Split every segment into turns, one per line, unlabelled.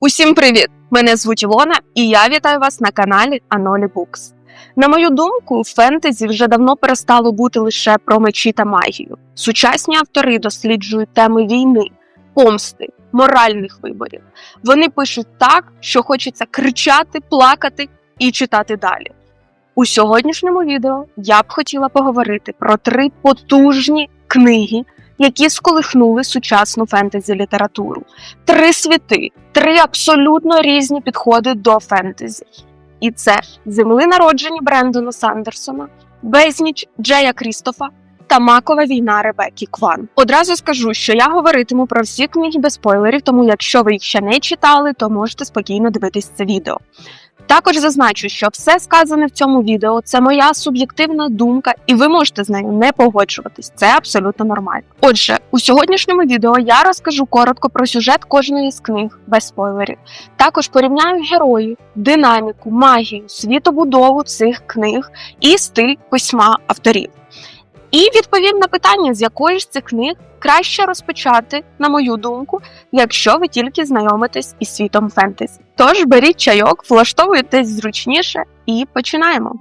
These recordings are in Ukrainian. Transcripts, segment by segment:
Усім привіт! Мене звуть Ілона, і я вітаю вас на каналі Анолі Букс. На мою думку, фентезі вже давно перестало бути лише про мечі та магію. Сучасні автори досліджують теми війни, помсти, моральних виборів. Вони пишуть так, що хочеться кричати, плакати і читати далі. У сьогоднішньому відео я б хотіла поговорити про три потужні книги, які сколихнули сучасну фентезі літературу. Три світи, три абсолютно різні підходи до фентезі. І це земли народжені Брендона Сандерсона, безніч Джея Крістофа та Макова війна Ребеккі Кван. Одразу скажу, що я говоритиму про всі книги без спойлерів, тому якщо ви їх ще не читали, то можете спокійно дивитись це відео. Також зазначу, що все сказане в цьому відео це моя суб'єктивна думка, і ви можете з нею не погоджуватись. Це абсолютно нормально. Отже, у сьогоднішньому відео я розкажу коротко про сюжет кожної з книг без спойлерів. Також порівняю героїв, динаміку, магію, світобудову цих книг і стиль письма авторів. І відповім на питання, з якої ж цих книг краще розпочати, на мою думку, якщо ви тільки знайомитесь із світом фентезі. Тож беріть чайок, влаштовуйтесь зручніше і починаємо.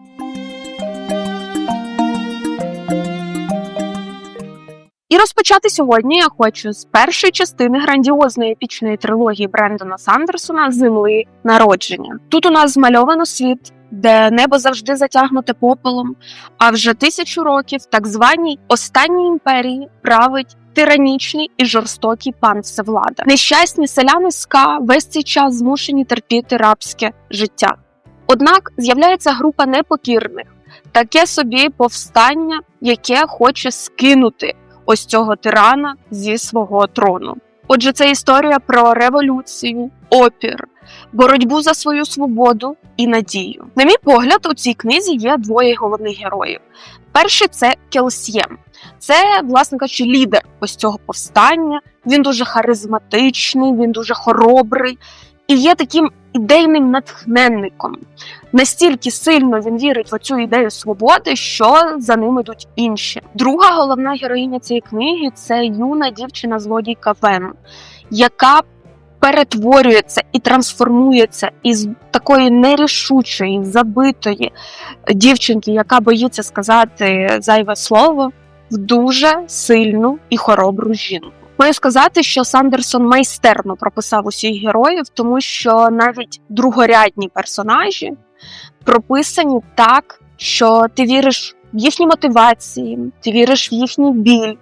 І розпочати сьогодні я хочу з першої частини грандіозної епічної трилогії Брендона Сандерсона Земли народження. Тут у нас змальовано світ, де небо завжди затягнуте попелом, а вже тисячу років так званій останній імперії править тиранічний і жорстокий пан Всевлада. Нещасні селяни СКА весь цей час змушені терпіти рабське життя. Однак з'являється група непокірних, таке собі повстання, яке хоче скинути ось цього тирана зі свого трону. Отже, це історія про революцію, опір, боротьбу за свою свободу і надію. На мій погляд, у цій книзі є двоє головних героїв. Перший це Келсьєм. Це, власне кажучи, лідер ось цього повстання. Він дуже харизматичний, він дуже хоробрий і є таким ідейним натхненником. Настільки сильно він вірить в цю ідею свободи, що за ним ідуть інші. Друга головна героїня цієї книги це юна дівчина злодійка Вен, яка перетворюється і трансформується із такої нерішучої, забитої дівчинки, яка боїться сказати зайве слово, в дуже сильну і хоробру жінку. Маю сказати, що Сандерсон майстерно прописав усіх героїв, тому що навіть другорядні персонажі прописані так, що ти віриш в їхні мотивації, ти віриш в їхній біль,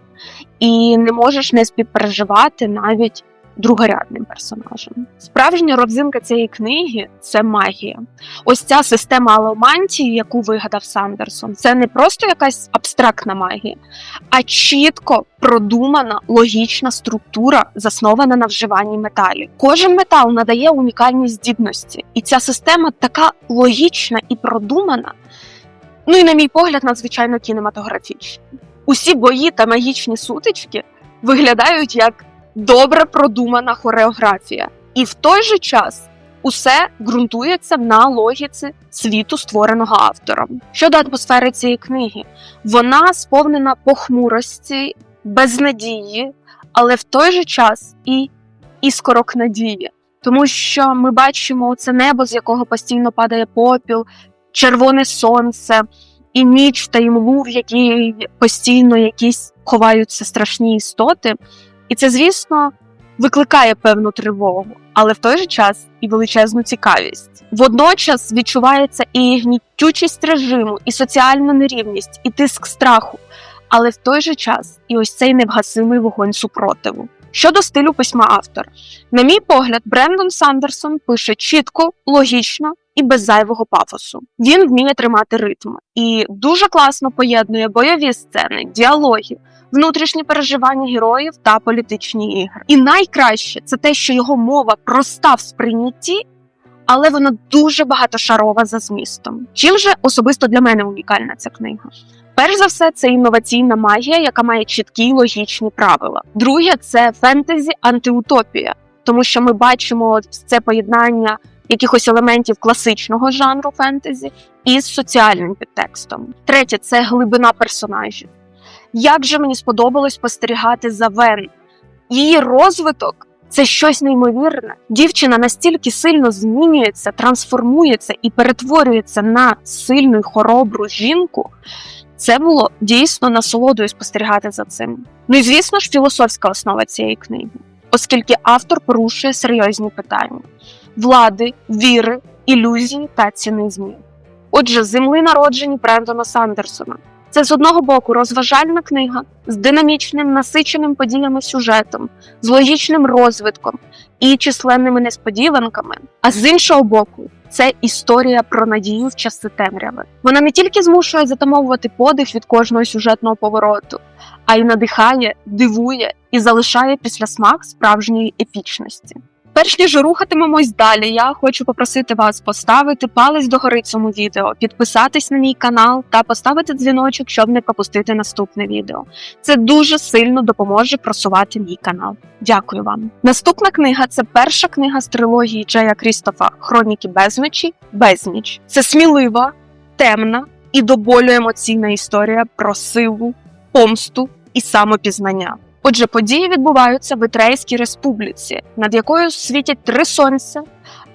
і не можеш не співпереживати навіть другорядним персонажем. Справжня родзинка цієї книги це магія. Ось ця система аломантії, яку вигадав Сандерсон, це не просто якась абстрактна магія, а чітко продумана логічна структура, заснована на вживанні металів. Кожен метал надає унікальні здібності, і ця система така логічна і продумана. Ну і, на мій погляд, надзвичайно кінематографічна. Усі бої та магічні сутички виглядають як добре продумана хореографія, і в той же час усе ґрунтується на логіці світу, створеного автором. Щодо атмосфери цієї книги, вона сповнена похмурості, безнадії, але в той же час і іскорок надії. Тому що ми бачимо це небо, з якого постійно падає попіл, червоне сонце і ніч та імлу, в якій постійно якісь ховаються страшні істоти. І це, звісно, викликає певну тривогу, але в той же час і величезну цікавість. Водночас відчувається і гнітючість режиму, і соціальна нерівність, і тиск страху, але в той же час і ось цей невгасимий вогонь супротиву. Щодо стилю письма автора, на мій погляд, Брендон Сандерсон пише чітко, логічно і без зайвого пафосу. Він вміє тримати ритм і дуже класно поєднує бойові сцени, діалоги, внутрішні переживання героїв та політичні ігри. І найкраще це те, що його мова проста в сприйнятті. Але вона дуже багатошарова за змістом. Чим же особисто для мене унікальна ця книга? Перш за все, це інноваційна магія, яка має чіткі логічні правила. Друге, це фентезі антиутопія, тому що ми бачимо це поєднання якихось елементів класичного жанру фентезі із соціальним підтекстом. Третє це глибина персонажів. Як же мені сподобалось спостерігати за Вен? Її розвиток Це щось неймовірне. Дівчина настільки сильно змінюється, трансформується і перетворюється на сильну й хоробру жінку. Це було дійсно насолодою спостерігати за цим. Ну і звісно ж, філософська основа цієї книги, оскільки автор порушує серйозні питання влади, віри, ілюзії та цінизмів. Отже, земли народжені Брендона Сандерсона. Це з одного боку розважальна книга з динамічним, насиченим подіями сюжетом, з логічним розвитком і численними несподіванками. А з іншого боку, це історія про надію в часи темряви. Вона не тільки змушує затамовувати подих від кожного сюжетного повороту, а й надихає, дивує і залишає після смак справжньої епічності. Перш ніж рухатимемось далі, я хочу попросити вас поставити палець догори цьому відео, підписатись на мій канал та поставити дзвіночок, щоб не пропустити наступне відео. Це дуже сильно допоможе просувати мій канал. Дякую вам. Наступна книга це перша книга з трилогії Джея Крістофа Хроніки безночі. Безніч. Це смілива, темна і до болю емоційна історія про силу, помсту і самопізнання. Отже, події відбуваються в Ітрейській республіці, над якою світять три сонця,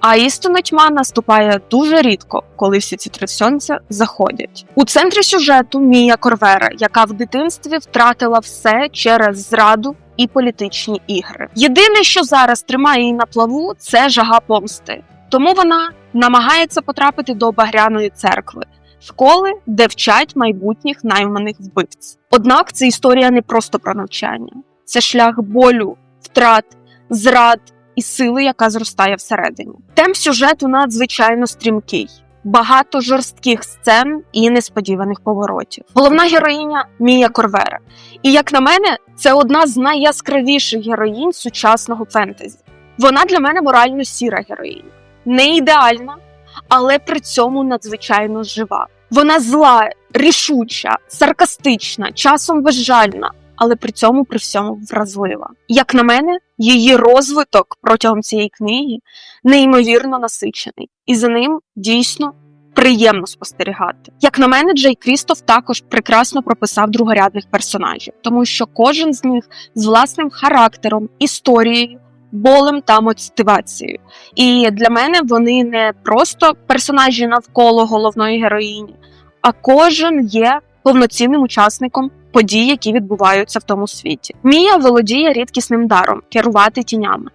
а істинна тьма наступає дуже рідко, коли всі ці три сонця заходять. У центрі сюжету Мія Корвера, яка в дитинстві втратила все через зраду і політичні ігри. Єдине, що зараз тримає її на плаву, це жага помсти. Тому вона намагається потрапити до Багряної церкви. Школи, де вчать майбутніх найманих вбивць. Однак це історія не просто про навчання, це шлях болю, втрат, зрад і сили, яка зростає всередині. Темп сюжету надзвичайно стрімкий, багато жорстких сцен і несподіваних поворотів. Головна героїня Мія Корвера. І як на мене, це одна з найяскравіших героїнь сучасного фентезі. Вона для мене морально сіра героїня, не ідеальна але при цьому надзвичайно жива. Вона зла, рішуча, саркастична, часом безжальна, але при цьому при всьому вразлива. Як на мене, її розвиток протягом цієї книги неймовірно насичений, і за ним дійсно. Приємно спостерігати. Як на мене, Джей Крістоф також прекрасно прописав другорядних персонажів, тому що кожен з них з власним характером, історією, болем та мотивацією. І для мене вони не просто персонажі навколо головної героїні, а кожен є повноцінним учасником подій, які відбуваються в тому світі. Мія володіє рідкісним даром керувати тінями.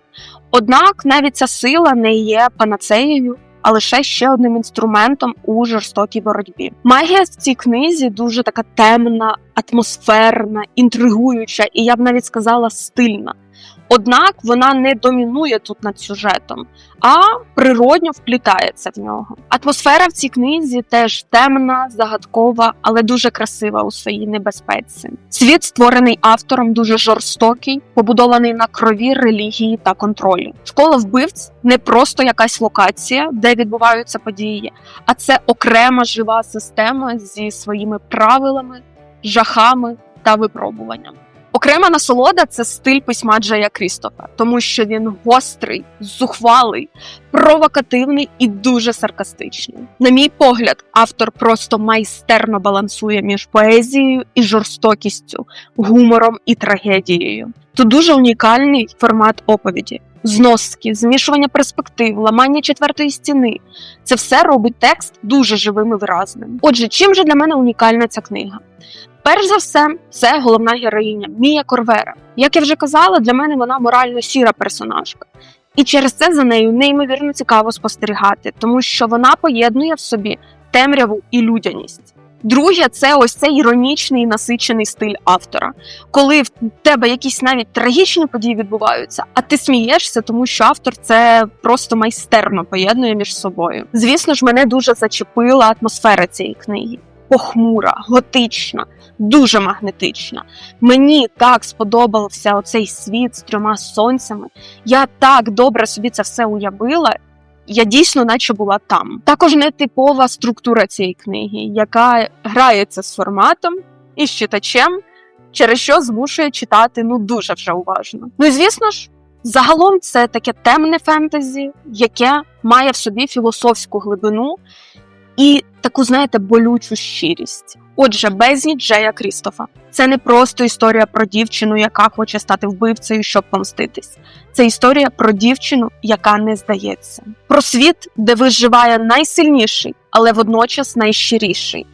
Однак навіть ця сила не є панацеєю. А лише ще одним інструментом у жорстокій боротьбі. Магія в цій книзі дуже така темна, атмосферна, інтригуюча, і я б навіть сказала стильна. Однак вона не домінує тут над сюжетом, а природньо вплітається в нього. Атмосфера в цій книзі теж темна, загадкова, але дуже красива у своїй небезпеці. Світ створений автором дуже жорстокий, побудований на крові, релігії та контролі. Школа вбивць не просто якась локація, де відбуваються події, а це окрема жива система зі своїми правилами, жахами та випробуваннями. Окрема насолода це стиль письма Джея Крістофа, тому що він гострий, зухвалий, провокативний і дуже саркастичний. На мій погляд, автор просто майстерно балансує між поезією і жорстокістю, гумором і трагедією. Тут дуже унікальний формат оповіді. Зноски, змішування перспектив, ламання четвертої стіни це все робить текст дуже живим і виразним. Отже, чим же для мене унікальна ця книга? Перш за все, це головна героїня Мія Корвера. Як я вже казала, для мене вона морально сіра персонажка. І через це за нею неймовірно цікаво спостерігати, тому що вона поєднує в собі темряву і людяність. Друге, це ось цей іронічний і насичений стиль автора, коли в тебе якісь навіть трагічні події відбуваються, а ти смієшся, тому що автор це просто майстерно поєднує між собою. Звісно ж, мене дуже зачепила атмосфера цієї книги. Похмура, готична, дуже магнетична. Мені так сподобався оцей світ з трьома сонцями. Я так добре собі це все уявила. Я дійсно, наче була там. Також нетипова структура цієї книги, яка грається з форматом і з читачем, через що змушує читати ну дуже вже уважно. Ну і звісно ж, загалом це таке темне фентезі, яке має в собі філософську глибину і таку, знаєте, болючу щирість. Отже, безніч Джея Крістофа. Це не просто історія про дівчину, яка хоче стати вбивцею, щоб помститись. Це історія про дівчину, яка не здається, про світ, де виживає найсильніший, але водночас найщиріший,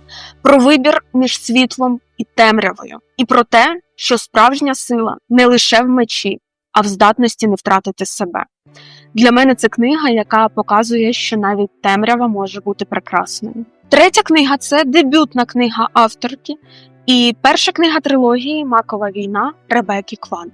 про вибір між світлом і темрявою, і про те, що справжня сила не лише в мечі, а в здатності не втратити себе. Для мене це книга, яка показує, що навіть темрява може бути прекрасною. Третя книга це дебютна книга авторки, і перша книга трилогії Макова війна Ребеккі Кван.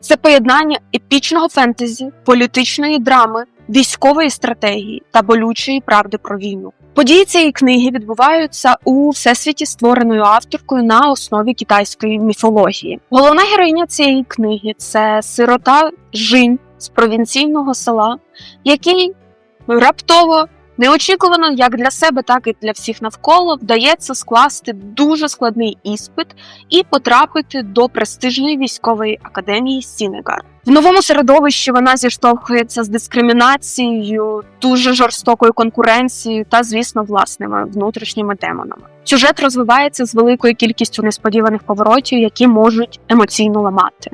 Це поєднання епічного фентезі, політичної драми, військової стратегії та болючої правди про війну. Події цієї книги відбуваються у всесвіті, створеною авторкою на основі китайської міфології. Головна героїня цієї книги це сирота Жінь з провінційного села, який раптово, неочікувано як для себе, так і для всіх навколо вдається скласти дуже складний іспит і потрапити до престижної військової академії Сінегар. В новому середовищі вона зіштовхується з дискримінацією, дуже жорстокою конкуренцією та, звісно, власними внутрішніми демонами. Сюжет розвивається з великою кількістю несподіваних поворотів, які можуть емоційно ламати.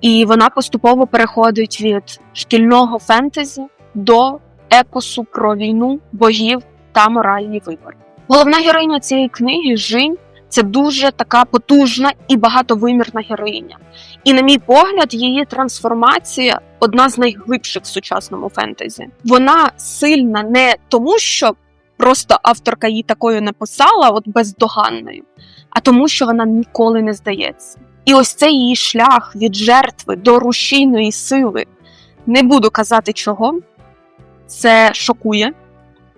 І вона поступово переходить від шкільного фентезі до епосу про війну, богів та моральні вибори. Головна героїня цієї книги Жінь це дуже така потужна і багатовимірна героїня. І, на мій погляд, її трансформація одна з найглибших в сучасному фентезі. Вона сильна не тому, що просто авторка її такою написала, от бездоганною, а тому, що вона ніколи не здається. І ось цей її шлях від жертви до рушійної сили. Не буду казати чого, це шокує,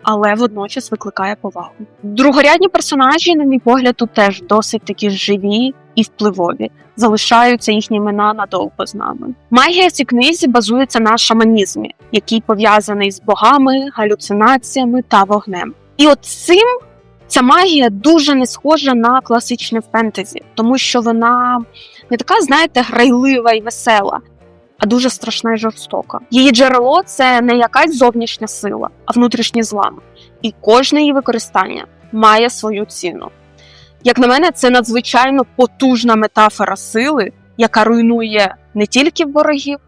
але водночас викликає повагу. Другорядні персонажі, на мій погляд, тут теж досить такі живі і впливові. Залишаються їхні імена надовго з нами. Магія в цій книзі базується на шаманізмі, який пов'язаний з богами, галюцинаціями та вогнем. І от цим ця магія дуже не схожа на класичне фентезі, тому що вона не така, знаєте, грайлива і весела, а дуже страшна і жорстока. Її джерело це не якась зовнішня сила, а внутрішній злам. І кожне її використання має свою ціну. Як на мене, це надзвичайно потужна метафора сили, яка руйнує не тільки ворогів,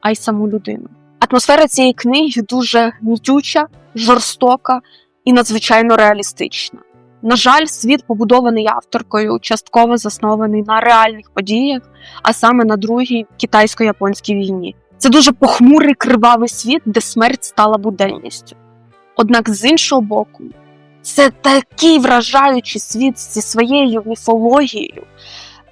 а й саму людину. Атмосфера цієї книги дуже гнітюча, жорстока і надзвичайно реалістична. На жаль, світ побудований авторкою, частково заснований на реальних подіях, а саме на другій китайсько-японській війні. Це дуже похмурий кривавий світ, де смерть стала буденністю. Однак з іншого боку, це такий вражаючий світ зі своєю міфологією,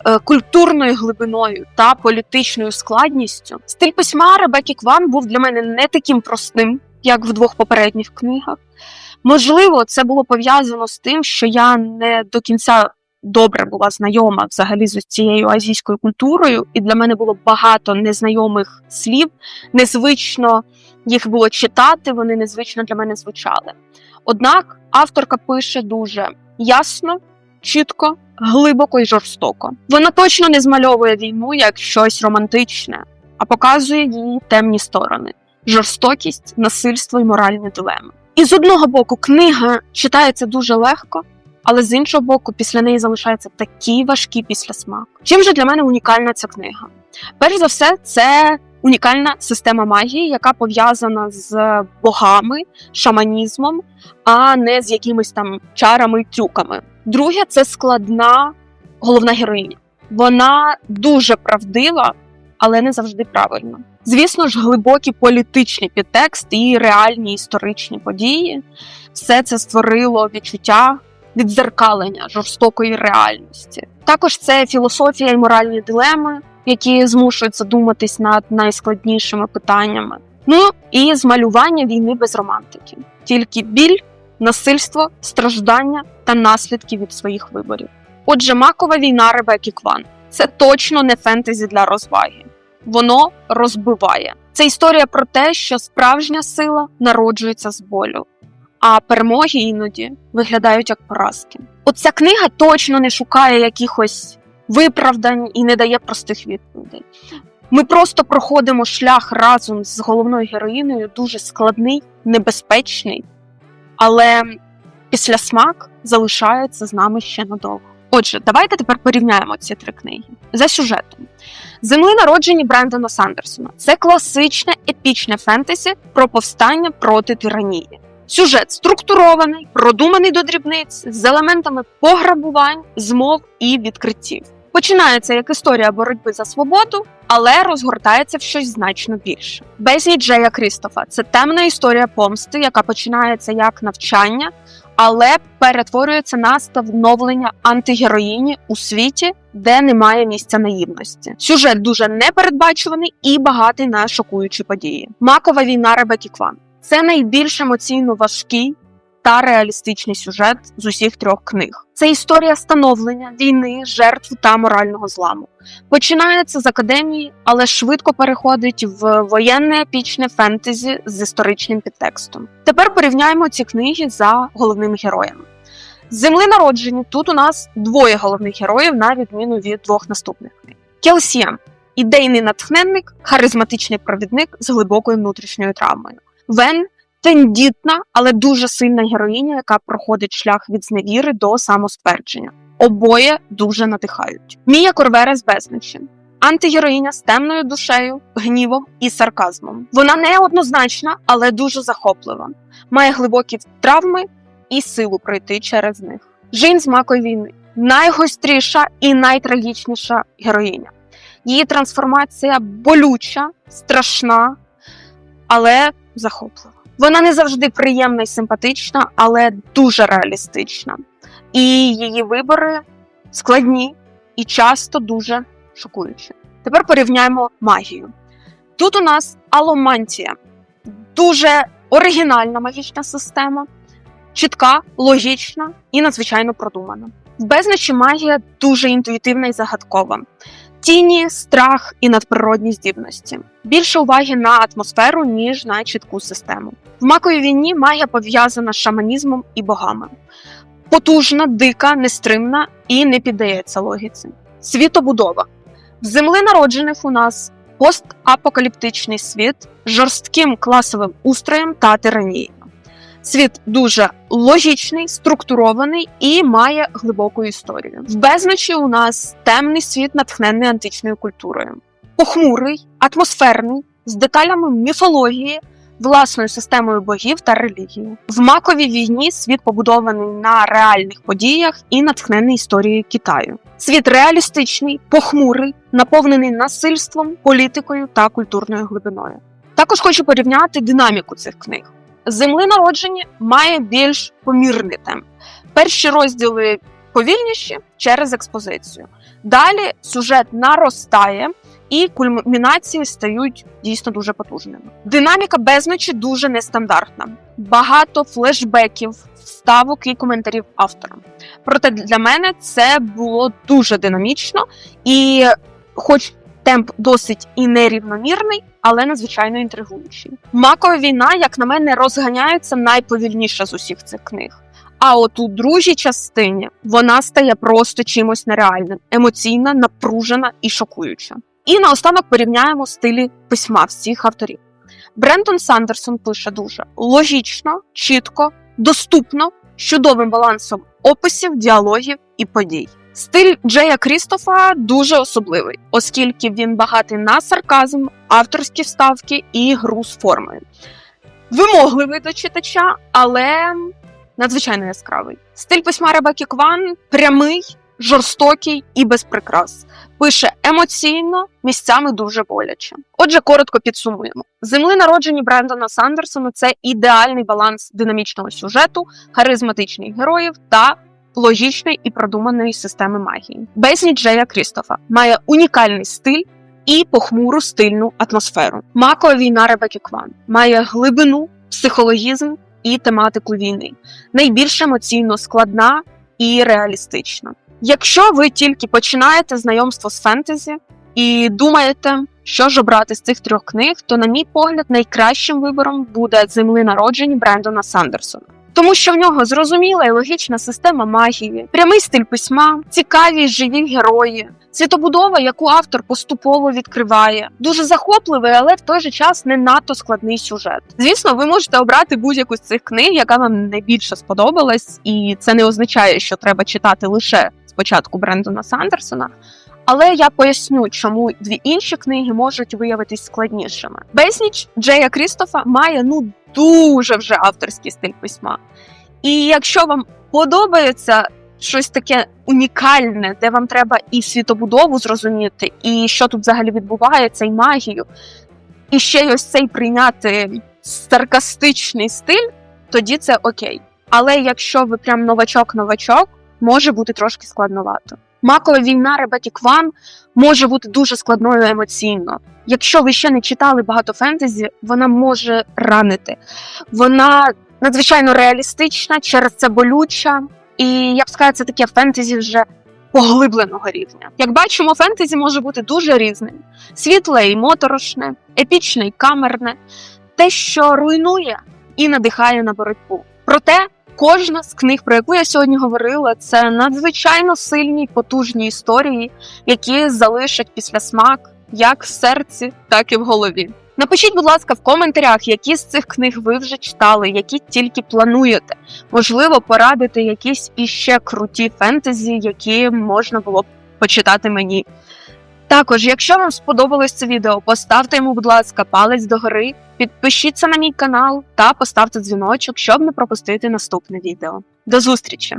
е, культурною глибиною та політичною складністю. Стиль письма Ребеккі Кван був для мене не таким простим, як в двох попередніх книгах. Можливо, це було пов'язано з тим, що я не до кінця добре була знайома взагалі з цією азійською культурою, і для мене було багато незнайомих слів. Незвично їх було читати, вони незвично для мене звучали. Однак авторка пише дуже ясно, чітко, глибоко і жорстоко. Вона точно не змальовує війну як щось романтичне, а показує її темні сторони: жорстокість, насильство і моральні дилеми. І з одного боку, книга читається дуже легко, але з іншого боку, після неї залишається такий важкий післясмак. Чим же для мене унікальна ця книга? Перш за все, це унікальна система магії, яка пов'язана з богами, шаманізмом, а не з якимись там чарами трюками. Друге, це складна головна героїня. Вона дуже правдива, але не завжди правильна. Звісно ж, глибокі політичні підтексти і реальні історичні події. Все це створило відчуття віддзеркалення жорстокої реальності. Також це філософія і моральні дилеми, які змушують задуматись над найскладнішими питаннями. Ну і змалювання війни без романтики, тільки біль, насильство, страждання та наслідки від своїх виборів. Отже, макова війна Ребеккі Кван це точно не фентезі для розваги воно розбиває. Це історія про те, що справжня сила народжується з болю, а перемоги іноді виглядають як поразки. Оця книга точно не шукає якихось виправдань і не дає простих відповідей. Ми просто проходимо шлях разом з головною героїною, дуже складний, небезпечний, але після смак залишається з нами ще надовго. Отже, давайте тепер порівняємо ці три книги за сюжетом. Земли народжені Брендона Сандерсона це класичне епічне фентезі про повстання проти тиранії. Сюжет структурований, продуманий до дрібниць, з елементами пограбувань, змов і відкриттів. Починається як історія боротьби за свободу, але розгортається в щось значно більше. Безліч Джея Крістофа це темна історія помсти, яка починається як навчання, але перетворюється на становлення антигероїні у світі, де немає місця наївності. Сюжет дуже непередбачуваний і багатий на шокуючі події. Макова війна Ребекі Кван це найбільш емоційно важкий та реалістичний сюжет з усіх трьох книг. Це історія становлення, війни, жертв та морального зламу. Починається з академії, але швидко переходить в воєнне епічне фентезі з історичним підтекстом. Тепер порівняємо ці книги за головними героями. З Земли народжені тут у нас двоє головних героїв, на відміну від двох наступних книг. Келсієм ідейний натхненник, харизматичний провідник з глибокою внутрішньою травмою. Вен тендітна, але дуже сильна героїня, яка проходить шлях від зневіри до самоспердження. Обоє дуже надихають. Мія Корвера з безничі. Антигероїня з темною душею, гнівом і сарказмом. Вона не однозначна, але дуже захоплива. Має глибокі травми і силу пройти через них. Жін з макою війни найгостріша і найтрагічніша героїня. Її трансформація болюча, страшна, але захоплива. Вона не завжди приємна і симпатична, але дуже реалістична. І її вибори складні і часто дуже шокуючі. Тепер порівняємо магію. Тут у нас аломантія, дуже оригінальна магічна система, чітка, логічна і надзвичайно продумана. В безлічі магія дуже інтуїтивна і загадкова. Тіні, страх і надприродні здібності. Більше уваги на атмосферу, ніж на чітку систему. В маковій війні магія пов'язана з шаманізмом і богами. Потужна, дика, нестримна і не піддається логіці. Світобудова. В земли народжених у нас постапокаліптичний світ з жорстким класовим устроєм та тиранією. Світ дуже логічний, структурований і має глибоку історію. В безночі у нас темний світ, натхнений античною культурою, похмурий, атмосферний, з деталями міфології, власною системою богів та релігії. В маковій війні світ побудований на реальних подіях і натхнений історією Китаю. Світ реалістичний, похмурий, наповнений насильством, політикою та культурною глибиною. Також хочу порівняти динаміку цих книг. Земли народжені має більш помірний темп. Перші розділи повільніші через експозицію. Далі сюжет наростає, і кульмінації стають дійсно дуже потужними. Динаміка безночі дуже нестандартна. Багато флешбеків, вставок і коментарів автора. Проте для мене це було дуже динамічно і, хоч темп досить і нерівномірний, але надзвичайно інтригуючий. Макова війна, як на мене, розганяється найповільніше з усіх цих книг. А от у другій частині вона стає просто чимось нереальним, емоційна, напружена і шокуюча. І наостанок порівняємо стилі письма всіх авторів. Брентон Сандерсон пише дуже логічно, чітко, доступно, з чудовим балансом описів, діалогів і подій. Стиль Джея Крістофа дуже особливий, оскільки він багатий на сарказм, авторські вставки і гру з формою. Вимогливий до читача, але надзвичайно яскравий. Стиль письма Ребекі Кван прямий, жорстокий і без прикрас. Пише емоційно, місцями дуже боляче. Отже, коротко підсумуємо: земли народжені Брендона Сандерсона це ідеальний баланс динамічного сюжету, харизматичних героїв та логічної і продуманої системи магії. Безліч Джея Крістофа має унікальний стиль і похмуру стильну атмосферу. Макова війна Ребекі Кван має глибину, психологізм і тематику війни. Найбільш емоційно складна і реалістична. Якщо ви тільки починаєте знайомство з фентезі і думаєте, що ж обрати з цих трьох книг, то, на мій погляд, найкращим вибором буде земли народжені Брендона Сандерсона. Тому що в нього зрозуміла і логічна система магії, прямий стиль письма, цікаві живі герої, Світобудова, яку автор поступово відкриває, дуже захопливий, але в той же час не надто складний сюжет. Звісно, ви можете обрати будь-яку з цих книг, яка вам найбільше сподобалась, і це не означає, що треба читати лише спочатку Брендона Сандерсона. Але я поясню, чому дві інші книги можуть виявитись складнішими. Безніч Джея Крістофа має ну дуже вже авторський стиль письма. І якщо вам подобається щось таке унікальне, де вам треба і світобудову зрозуміти, і що тут взагалі відбувається, і магію, і ще й ось цей прийняти саркастичний стиль, тоді це окей. Але якщо ви прям новачок-новачок, може бути трошки складновато. Макова війна Ребекі Кван може бути дуже складною емоційно. Якщо ви ще не читали багато фентезі, вона може ранити. Вона надзвичайно реалістична, через це болюча, і я б сказала, це таке фентезі вже поглибленого рівня. Як бачимо, фентезі може бути дуже різним: світле і моторошне, епічне і камерне, те, що руйнує і надихає на боротьбу. Проте кожна з книг, про яку я сьогодні говорила, це надзвичайно сильні й потужні історії, які залишать після смак як в серці, так і в голові. Напишіть, будь ласка, в коментарях, які з цих книг ви вже читали, які тільки плануєте. Можливо, порадити якісь іще круті фентезі, які можна було б почитати мені. Також, якщо вам сподобалось це відео, поставте йому, будь ласка, палець догори, підпишіться на мій канал та поставте дзвіночок, щоб не пропустити наступне відео. До зустрічі!